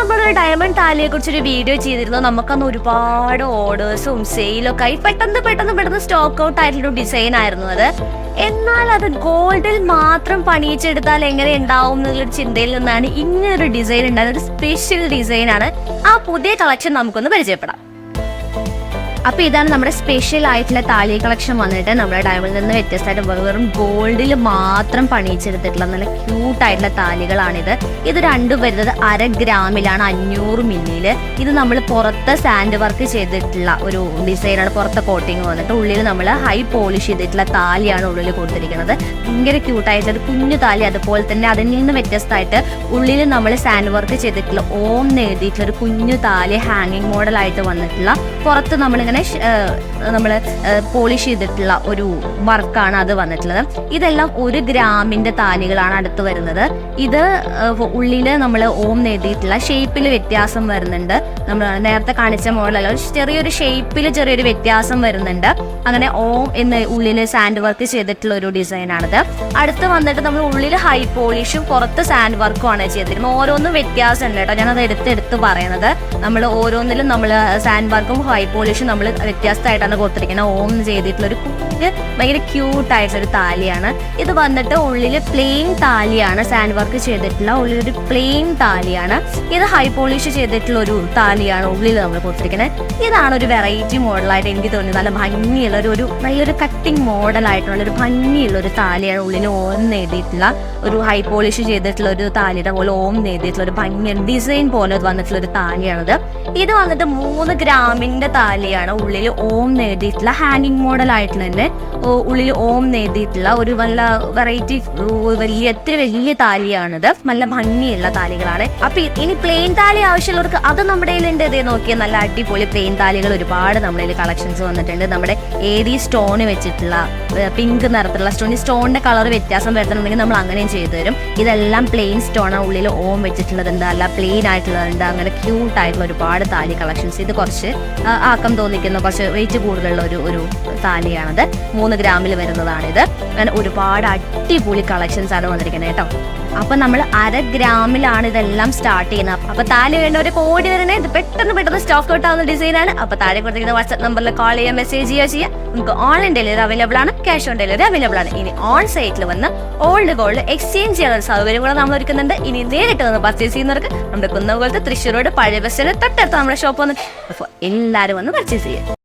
നമ്മൾ ഡയമണ്ട് താലിയെ കുറിച്ചൊരു വീഡിയോ ചെയ്തിരുന്നു. നമുക്കന്ന് ഒരുപാട് ഓർഡേഴ്സും സെയിലൊക്കെ ആയി. പെട്ടെന്ന് പെട്ടെന്ന് പെട്ടെന്ന് സ്റ്റോക്ക് ഔട്ട് ആയിട്ടുള്ള ഡിസൈൻ ആയിരുന്നു അത്. എന്നാൽ അത് ഗോൾഡിൽ മാത്രം പണിയിച്ചെടുത്താൽ എങ്ങനെ ഉണ്ടാവും എന്നുള്ളൊരു ചിന്തയിൽ നിന്നാണ് ഇങ്ങനൊരു ഡിസൈൻ ഉണ്ടായത്. ഒരു സ്പെഷ്യൽ ഡിസൈൻ ആണ്. ആ പുതിയ കളക്ഷൻ നമുക്കൊന്ന് പരിചയപ്പെടാം. അപ്പൊ ഇതാണ് നമ്മുടെ സ്പെഷ്യൽ ആയിട്ടുള്ള താലി കളക്ഷൻ വന്നിട്ട് നമ്മുടെ ഡയമണ്ടിൽ നിന്ന് വ്യത്യസ്തമായിട്ട് വെറും ഗോൾഡിൽ മാത്രം പണിയിച്ചെടുത്തിട്ടുള്ള നല്ല ക്യൂട്ട് ആയിട്ടുള്ള താലികളാണിത്. ഇത് രണ്ടും വരുന്നത് അര ഗ്രാമിലാണ് അഞ്ഞൂറ് മില്ലിയിൽ. ഇത് നമ്മൾ പുറത്ത് സാൻഡ് വർക്ക് ചെയ്തിട്ടുള്ള ഒരു ഡിസൈനാണ് പുറത്തെ കോട്ടിങ് വന്നിട്ട് ഉള്ളിൽ നമ്മൾ ഹൈ പോളിഷ് ചെയ്തിട്ടുള്ള താലിയാണ് ഉള്ളിൽ കൊടുത്തിരിക്കുന്നത്. ഭയങ്കര ക്യൂട്ടായിട്ട് ഒരു കുഞ്ഞു താലി അതുപോലെ തന്നെ അതിൽ നിന്ന് വ്യത്യസ്തമായിട്ട് ഉള്ളിൽ നമ്മൾ സാൻഡ് വർക്ക് ചെയ്തിട്ടുള്ള ഓം എഴുതിയിട്ടുള്ള ഒരു കുഞ്ഞു താലി ഹാങ്ങിങ് മോഡലായിട്ട് വന്നിട്ടുള്ള പുറത്ത് നമ്മളിങ്ങനെ നമ്മൾ പോളിഷ് ചെയ്തിട്ടുള്ള ഒരു വർക്കാണ് അത് വന്നിട്ടുള്ളത്. ഇതെല്ലാം ഒരു ഗ്രാമിന്റെ താലികളാണ് അടുത്ത് വരുന്നത്. ഇത് ഉള്ളിൽ നമ്മൾ ഓം നേടിയിട്ടുള്ള ഷേപ്പിൽ വ്യത്യാസം വരുന്നുണ്ട്. നമ്മൾ നേരത്തെ കാണിച്ച മോഡലല്ല ചെറിയൊരു ഷേപ്പിൽ ചെറിയൊരു വ്യത്യാസം വരുന്നുണ്ട്. അങ്ങനെ ഓം എന്ന ഉള്ളിൽ സാൻഡ് വർക്ക് ചെയ്തിട്ടുള്ള ഒരു ഡിസൈനാണിത്. അടുത്ത് വന്നിട്ട് നമ്മൾ ഉള്ളിൽ ഹൈ പോളിഷും പുറത്ത് സാൻഡ് വർക്കും ആണ് ചെയ്തിരിക്കുന്നത്. ഓരോന്നും വ്യത്യാസം ഉണ്ട് കേട്ടോ ഞാനത് എടുത്ത് എടുത്ത് പറയുന്നത് നമ്മൾ ഓരോന്നിലും നമ്മൾ സാൻഡ് വർക്കും ഹൈ പോളിഷും നമ്മൾ വ്യത്യസ്തമായിട്ടാണ് കൊടുത്തിരിക്കുന്നത്. ഓം ചെയ്തിട്ടുള്ള ഒരു ഭയങ്കര ക്യൂട്ട് ആയിട്ടുള്ള ഒരു താലിയാണ്. ഇത് വന്നിട്ട് ഉള്ളിൽ പ്ലെയിൻ താലിയാണ് സാൻഡ് വർക്ക് ചെയ്തിട്ടുള്ള ഉള്ളിൽ ഒരു പ്ലെയിൻ താലിയാണ്. ഇത് ഹൈ പോളിഷ് ചെയ്തിട്ടുള്ള ഒരു താലിയാണ് ഉള്ളിൽ നമ്മൾ കൊടുത്തിരിക്കുന്നത്. ഇതാണ് ഒരു വെറൈറ്റി മോഡലായിട്ട് എനിക്ക് തോന്നിയത്. നല്ല ഭംഗിയുള്ള ഒരു ഒരു നല്ലൊരു കട്ടിങ് മോഡലായിട്ടുള്ള ഒരു ഭംഗിയുള്ള ഒരു താലിയാണ് ഉള്ളിൽ ഓം നേടിയിട്ടുള്ള ഒരു ഹൈ പോളിഷ് ചെയ്തിട്ടുള്ള ഒരു താലിയുടെ പോലെ ഓം നേടിയിട്ടുള്ള ഒരു ഭംഗിയാണ്. ഡിസൈൻ പോലെ വന്നിട്ടുള്ള ഒരു താലിയാണിത്. ഇത് വന്നിട്ട് മൂന്ന് ഗ്രാമിന്റെ താലിയാണ്. ഉള്ളിൽ ഓം എഴുതിയിട്ടുള്ള ഹാങ്ങിങ് മോഡൽ ആയിട്ട് തന്നെ ഉള്ളിൽ ഓം എഴുതിയിട്ടുള്ള ഒരു നല്ല വെറൈറ്റി വലിയ എത്ര വലിയ താലിയാണിത്. നല്ല ഭംഗിയുള്ള താലികളാണ്. അപ്പൊ ഇനി പ്ലെയിൻ താലി ആവശ്യമുള്ളവർക്ക് അത് നമ്മുടെ കയ്യിലുണ്ട് ഇതേ നോക്കിയാൽ നല്ല അടിപൊളി പ്ലെയിൻ താലികൾ ഒരുപാട് നമ്മുടെ കളക്ഷൻസ് വന്നിട്ടുണ്ട്. നമ്മുടെ ഏരി സ്റ്റോൺ വെച്ചിട്ടുള്ള പിങ്ക് നിറത്തിലുള്ള സ്റ്റോൺ സ്റ്റോണിന്റെ കളർ വ്യത്യാസം വരുത്തുന്നുണ്ടെങ്കിൽ നമ്മൾ അങ്ങനെയും ചെയ്തു തരും. ഇതെല്ലാം പ്ലെയിൻ സ്റ്റോൺ ഉള്ളിൽ ഓം വെച്ചിട്ടുള്ളതുണ്ട് അല്ല പ്ലെയിൻ ആയിട്ടുള്ളതുണ്ട് അങ്ങനെ ക്യൂട്ട് ആയിട്ടുള്ള ഒരുപാട് താലി കളക്ഷൻസ് ഇത് കുറച്ച് ആക്കം ആക്കം തോന്നിക്കുന്ന കുറച്ച് വെയിറ്റ് കൂടുതലുള്ള ഒരു ഒരു താലിയാണത്. മൂന്ന് ഗ്രാമിൽ വരുന്നതാണിത്. അങ്ങനെ ഒരുപാട് അടിപൊളി കളക്ഷൻസ് ആണ് വന്നിരിക്കുന്നത് കേട്ടോ. അപ്പൊ നമ്മൾ അര ഗ്രാമിലാണ് ഇതെല്ലാം സ്റ്റാർട്ട് ചെയ്യുന്നത്. അപ്പൊ താലി വേണ്ട ഒരു കോടി വരണേ ഇത് പെട്ടെന്ന് പെട്ടെന്ന് സ്റ്റോക്ക് ഔട്ട് ആവുന്ന ഡിസൈനാണ് അപ്പൊ താഴെ കൊടുത്തിരിക്കുന്ന വാട്സ്ആപ്പ് നമ്പറിൽ കോൾ ചെയ്യാം മെസ്സേജ് ചെയ്യുക ചെയ്യാം. നമുക്ക് ഓൺലൈൻ ഡെലിവറി അവൈലബിൾ ആണ്. ക്യാഷ് ഓൺ ഡെലിവറി അവൈലബിൾ ആണ്. ഇനി ഓൺ സൈറ്റിൽ വന്ന് ഓൾഡ് ഗോൾഡ് എക്സ്ചേഞ്ച് ചെയ്യാനുള്ള സൗകര്യം കൂടെ നമ്മൾ ഒരുക്കുന്നുണ്ട്. ഇനി നേരിട്ട് വന്ന് പർച്ചേസ് ചെയ്യുന്നവർക്ക് നമ്മുടെ കുന്നുകൊലത്ത് തൃശ്ശൂരോട് പഴയ ബസ്സിന് തൊട്ടടുത്ത് നമ്മുടെ ഷോപ്പ് വന്നിട്ട് എല്ലാവരും വന്ന് പർച്ചേസ് ചെയ്യുക